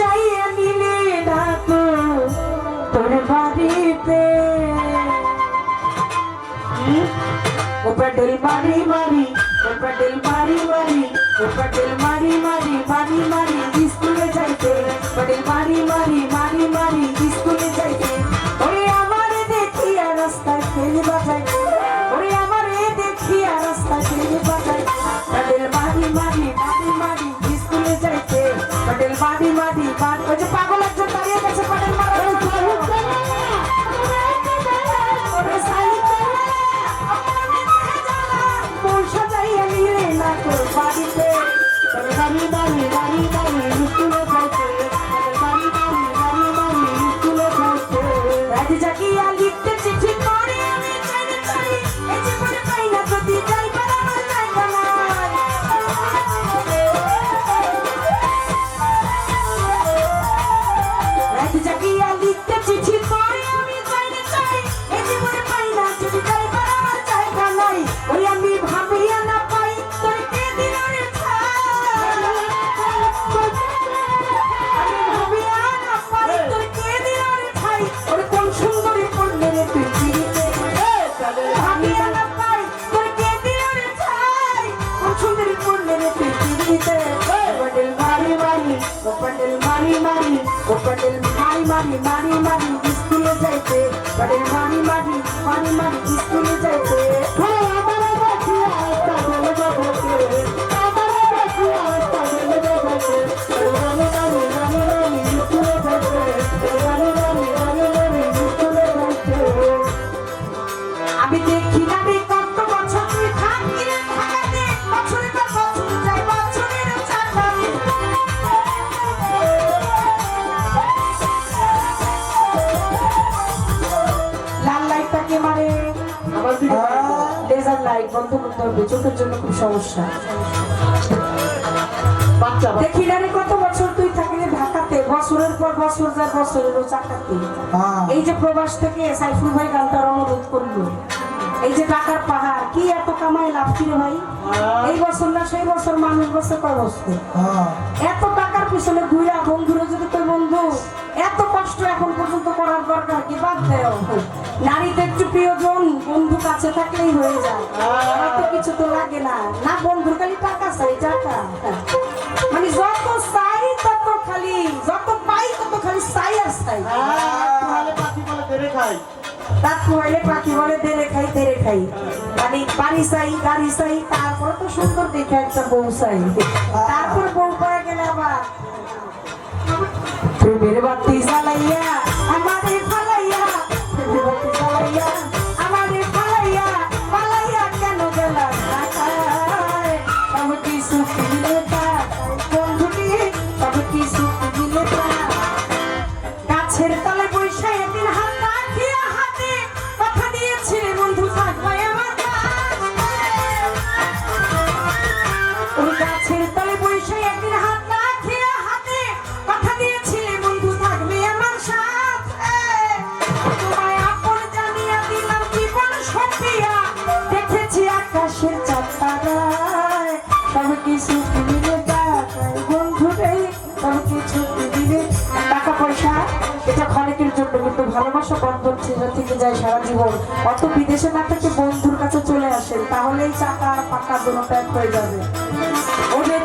যাইয়া নিলে না তো তোর বাড়িতে। ও পেডেল মারি মারি ও পেডেল মারি মারি ও পেডেল পাগল জাগিয়া লিখতে চিঠি করে আমি চাইলে চাই এই আমি আমি মারি মারি মারি মারি স্কুলে যাইতে পটেল মারি মারি মারি মারি স্কুলে যাইতে হ্যাঁ আমার আমার লাইট বন্ধ করতে হবে চোখের জন্য খুব সমস্যা বাচ্চা বাচ্চা। দেখি না কত বছর তুই থাকলি ঢাকাতে বছরের পর বছর যায় বছরেরও চাকাতে হ্যাঁ। এই যে প্রবাস থেকে সাইফুল ভাই গানটার অনুরোধ করল এই যে টাকার পাহাড় কি এত কামাই লাভ কি ভাই হ্যাঁ। এই বছর না সেই বছর মানুষ বছর কয় বছর হ্যাঁ। এত টাকার পিছনে ঘুরা বন্ধুরা যদি তোর বন্ধু এখন পর্যন্ত করার দরকার কি? বাদ দেও। নারীতে একটু প্রিয়জন বন্ধু কাছে থাকলেই হয়ে যায়। আমার তো কিছু তো লাগে না। না বন্ধুর খালি টাকা চাই টাকা। মানে যত চাই তত খালি যত পাই তত খালি চাই আর চাই। হ্যাঁ, তেরে খাই। তার হইলে পাখি বলে দেরে খাই তেরে খাই। মানে বাড়ি চাই গাড়ি চাই তারপরে তো সুন্দর দেখে একটা বউ চাই। তারপর বউ পাওয়া গেলে আবার প্রেমের বাতি জ্বালাইয়া আমারে টাকা পয়সা। এটা ক্ষণিকের জন্য কিন্তু ভালোবাসা বন্ধন ছিল থেকে যায় সারা অত বিদেশে না থেকে বন্ধুর কাছে চলে আসেন, তাহলেই আর পাকা দুটো হয়ে যাবে। ওরে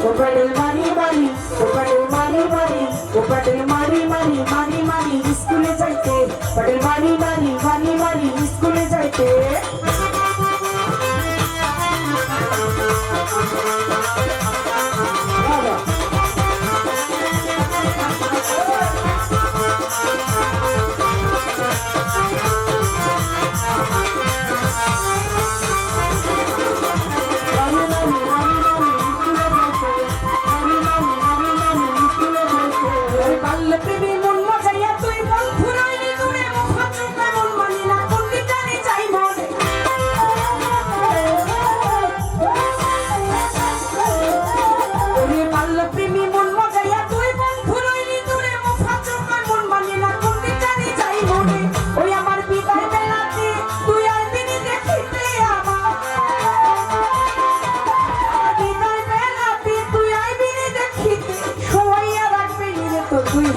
রাখিতে ও পাডেল মারি মারি ও পাডেল মারি মারি ও পাডেল মারি মারি মারি মারি স্কুলে যাইতে পাডেল মারি মারি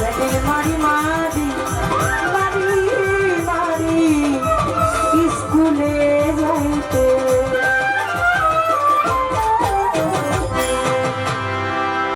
বেদের মারি মারি